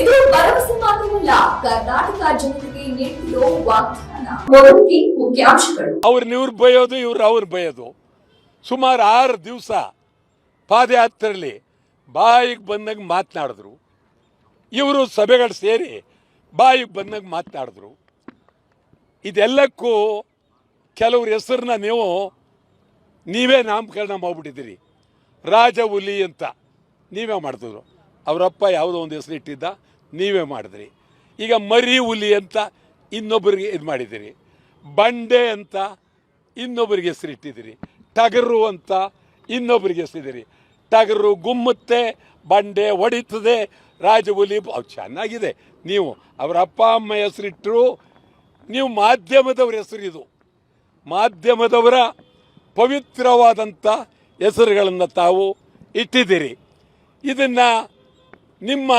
ಇದು ಭರವಸೆ ಮಾತ್ರವಲ್ಲ, ಕರ್ನಾಟಕ ಜನತೆಗೆ ನೀಡಿರೋ ವಾಗ್ದಾನ. ಮುಖ್ಯಾಂಶಗಳು. ಅವ್ರನ್ನ ಇವ್ರು ಬಯೋದು, ಇವ್ರು ಅವ್ರು ಬಯೋದು. ಸುಮಾರು ಆರು ದಿವಸ ಪಾದಯಾತ್ರೆಯಲ್ಲಿ ಬಾಯಿಗೆ ಬಂದಾಗ ಮಾತನಾಡಿದ್ರು. ಇವರು ಸಭೆಗಳು ಸೇರಿ ಬಾಯಿಗೆ ಬಂದಾಗ ಮಾತನಾಡಿದ್ರು. ಇದೆಲ್ಲಕ್ಕೂ ಕೆಲವ್ರ ಹೆಸರನ್ನ ನೀವು, ನೀವೇ ನಾಮಕರಣ ಮಾಡಿಬಿಟ್ಟಿದ್ದೀರಿ. ರಾಜ ಹುಲಿ ಅಂತ ನೀವೇ ಮಾಡ್ತಿದ್ರು. ಅವರಪ್ಪ ಯಾವುದೋ ಒಂದು ಹೆಸರು ಇಟ್ಟಿದ್ದ, ನೀವೇ ಮಾಡಿದ್ರಿ. ಈಗ ಮರಿ ಹುಲಿ ಅಂತ ಇನ್ನೊಬ್ಬರಿಗೆ ಇದು ಮಾಡಿದ್ದೀರಿ. ಬಂಡೆ ಅಂತ ಇನ್ನೊಬ್ಬರಿಗೆ ಹೆಸರು ಇಟ್ಟಿದ್ದೀರಿ. ಟಗರು ಅಂತ ಇನ್ನೊಬ್ಬರಿಗೆ ಹೆಸರಿದ್ದೀರಿ ಟಗರು ಗುಮ್ಮುತ್ತೆ, ಬಂಡೆ ಹೊಡಿತದೆ ರಾಜಹುಲಿ ಅವು ಚೆನ್ನಾಗಿದೆ. ನೀವು ಅವರ ಅಪ್ಪ, ಅಮ್ಮ ಹೆಸರಿಟ್ಟರು ನೀವು ಮಾಧ್ಯಮದವ್ರ ಹೆಸರು ಇದು. ಮಾಧ್ಯಮದವರ ಪವಿತ್ರವಾದಂಥ ಹೆಸರುಗಳನ್ನು ತಾವು ಇಟ್ಟಿದ್ದೀರಿ. ಇದನ್ನು ನಿಮ್ಮ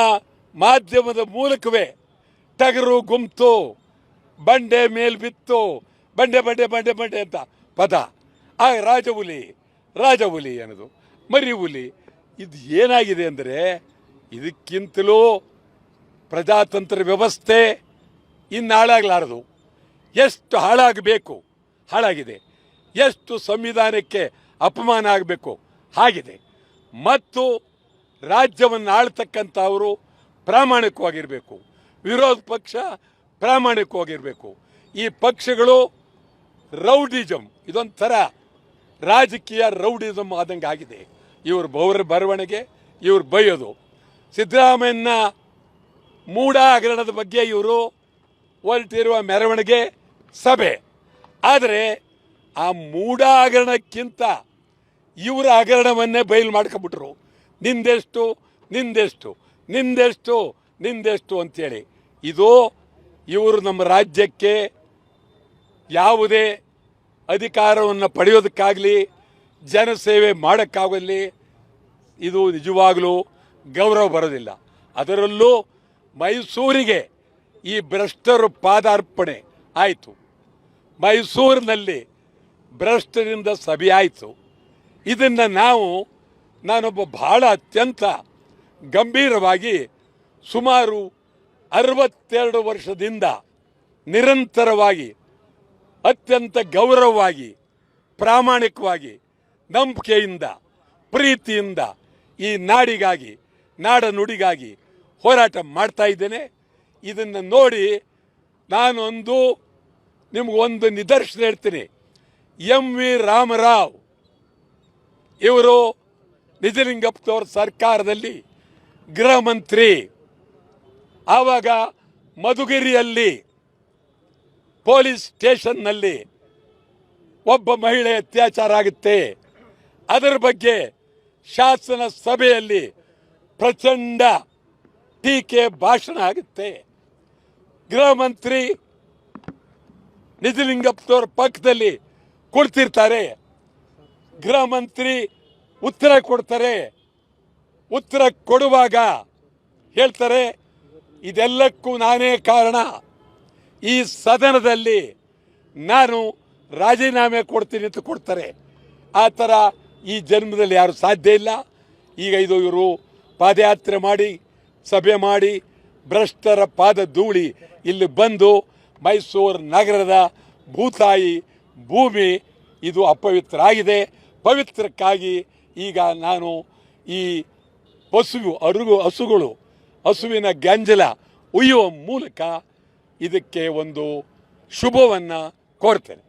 ಮಾಧ್ಯಮದ ಮೂಲಕವೇ ಟಗರು, ಗುಮ್ತು, ಬಂಡೆ ಮೇಲ್ ಬಿತ್ತು, ಬಂಡೆ ಬಂಡೆ ಬಂಡೆ ಬಂಡೆ ಅಂತ ಪದ. ಆ ರಾಜ ಹುಲಿ ಅನ್ನೋದು ಮರಿ ಹುಲಿ ಇದು ಏನಾಗಿದೆ ಅಂದರೆ ಇದಕ್ಕಿಂತಲೂ ಪ್ರಜಾತಂತ್ರ ವ್ಯವಸ್ಥೆ ಇನ್ನು ಹಾಳಾಗಲಾರದು ಎಷ್ಟು ಹಾಳಾಗಬೇಕು, ಹಾಳಾಗಿದೆ. ಎಷ್ಟು ಸಂವಿಧಾನಕ್ಕೆ ಅಪಮಾನ ಆಗಬೇಕು ಆಗಿದೆ ಮತ್ತು ರಾಜ್ಯವನ್ನು ಆಳ್ತಕ್ಕಂಥವರು ಪ್ರಾಮಾಣಿಕವಾಗಿರಬೇಕು. ವಿರೋಧ ಪಕ್ಷ ಪ್ರಾಮಾಣಿಕವಾಗಿರಬೇಕು. ಈ ಪಕ್ಷಗಳು ರೌಡಿಸಮ್ ಇದೊಂಥರ ರಾಜಕೀಯ ರೌಡಿಸಮ್ ಆದಂಗೆ ಆಗಿದೆ. ಇವರು ಬೌರ ಬರವಣಿಗೆ, ಇವರು ಬೈಯೋದು. ಸಿದ್ದರಾಮಯ್ಯನ ಮೂಢ ಹಗರಣದ ಬಗ್ಗೆ ಇವರು ಹೊರಟಿರುವ ಮೆರವಣಿಗೆ ಸಭೆ. ಆದರೆ ಆ ಮೂಢ ಹಗರಣಕ್ಕಿಂತ ಇವರ ಹಗರಣವನ್ನೇ ಬಯಲು ಮಾಡ್ಕೊಬಿಟ್ರು ನಿಂದೆಷ್ಟು ನಿಂದೆಷ್ಟು ನಿಂದೆಷ್ಟು ನಿಂದೆಷ್ಟು ಅಂತೇಳಿ. ಇದು ಇವರು ನಮ್ಮ ರಾಜ್ಯಕ್ಕೆ ಯಾವುದೇ ಅಧಿಕಾರವನ್ನು ಪಡೆಯೋದಕ್ಕಾಗಲಿ, ಜನಸೇವೆ ಮಾಡೋಕ್ಕಾಗಲಿ ಇದು ನಿಜವಾಗಲೂ ಗೌರವ ಬರೋದಿಲ್ಲ. ಅದರಲ್ಲೂ ಮೈಸೂರಿಗೆ ಈ ಭ್ರಷ್ಟರು ಪಾದಾರ್ಪಣೆ ಆಯಿತು. ಮೈಸೂರಿನಲ್ಲಿ ಭ್ರಷ್ಟರಿಂದ ಸಭೆ ಆಯಿತು. ಇದನ್ನು ನಾವು ನಾನೊಬ್ಬ ಬಹಳ ಅತ್ಯಂತ ಗಂಭೀರವಾಗಿ ಸುಮಾರು ಅರವತ್ತೆರಡು ವರ್ಷದಿಂದ ನಿರಂತರವಾಗಿ, ಅತ್ಯಂತ ಗೌರವವಾಗಿ, ಪ್ರಾಮಾಣಿಕವಾಗಿ, ನಂಬಿಕೆಯಿಂದ, ಪ್ರೀತಿಯಿಂದ ಈ ನಾಡಿಗಾಗಿ ನಾಡ ನುಡಿಗಾಗಿ ಹೋರಾಟ ಮಾಡ್ತಾ ಇದ್ದೇನೆ. ಇದನ್ನು ನೋಡಿ ನಾನೊಂದು ನಿಮಗೊಂದು ನಿದರ್ಶನ ಹೇಳ್ತೀನಿ. ಎಂ ವಿ ರಾಮರಾವ್ ಇವರು ನಿಜಲಿಂಗಪ್ಪನವ್ರ ಸರ್ಕಾರದಲ್ಲಿ ಗೃಹ ಮಂತ್ರಿ, ಆವಾಗ ಮಧುಗಿರಿಯಲ್ಲಿ ಪೊಲೀಸ್ ಸ್ಟೇಷನ್ನಲ್ಲಿ ಒಬ್ಬ ಮಹಿಳೆ ಅತ್ಯಾಚಾರ ಆಗುತ್ತೆ. ಅದರ ಬಗ್ಗೆ ಶಾಸನ ಸಭೆಯಲ್ಲಿ ಪ್ರಚಂಡ ಟೀಕೆ ಭಾಷಣ ಆಗುತ್ತೆ. ಗೃಹ ಮಂತ್ರಿ ನಿಜಲಿಂಗಪ್ಪನವ್ರ ಪಕ್ಕದಲ್ಲಿ ಕುಳಿತಿರ್ತಾರೆ. ಗೃಹ ಮಂತ್ರಿ ಉತ್ತರ ಕೊಡ್ತಾರೆ. ಉತ್ತರ ಕೊಡುವಾಗ ಹೇಳ್ತಾರೆ, ಇದೆಲ್ಲಕ್ಕೂ ನಾನೇ ಕಾರಣ. ಈ ಸದನದಲ್ಲಿ ನಾನು ರಾಜೀನಾಮೆ ಕೊಡ್ತೀನಿ ಅಂತ ಕೊಡ್ತಾರೆ. ಆ ಥರ ಈ ಜನ್ಮದಲ್ಲಿ ಯಾರು ಸಾಧ್ಯ ಇಲ್ಲ. ಈಗ ಇದು ಇವರು ಪಾದಯಾತ್ರೆ ಮಾಡಿ, ಸಭೆ ಮಾಡಿ, ಭ್ರಷ್ಟರ ಪಾದ ಧೂಳಿ ಇಲ್ಲಿ ಬಂದು ಮೈಸೂರು ನಗರದ ಭೂತಾಯಿ ಭೂಮಿ ಇದು ಅಪವಿತ್ರ ಆಗಿದೆ. ಪವಿತ್ರಕ್ಕಾಗಿ ಈಗ ನಾನು ಈ ಪಶು ಅರುಗು ಹಸುಗಳು ಹಸುವಿನ ಗಂಜಲ ಉಯ್ಯುವ ಮೂಲಕ ಇದಕ್ಕೆ ಒಂದು ಶುಭವನ್ನು ಕೋರ್ತೇನೆ.